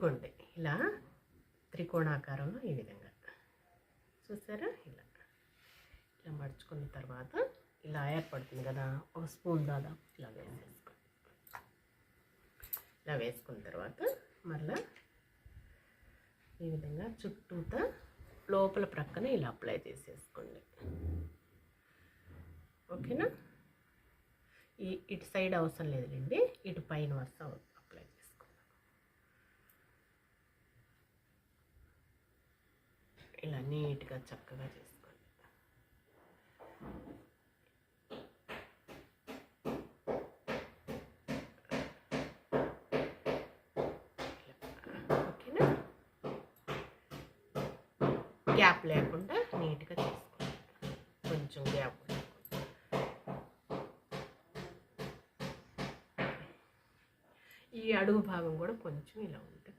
ఇదిగోండి ఇలా త్రికోణాకారంలో ఈ విధంగా. చూసారా? ఇలా. ఇలా మడుచుకున్న తర్వాత ఇలా ఏర్పడుతుంది కదా? ఒక స్పూన్ దాదాపు ఇలా వేసేసుకోండి. ఇలా వేసుకున్న తర్వాత మళ్ళా ఈ విధంగా చుట్టూతా లోపల ప్రక్కన ఇలా అప్లై చేసేసుకోండి. ఓకేనా? ఈ ఇటు సైడ్ అవసరం లేదులేండి. ఇటు పైన వస్తా అప్లై చేసుకుందాం ఇలా నీట్గా చక్కగా చేసుకోండి ఓకేనా? గ్యాప్ లేకుండా నీట్గా చేసుకోండి కొంచెం గ్యాప్ ఈ అడుగు భాగం కూడా కొంచెం ఇలా ఉంది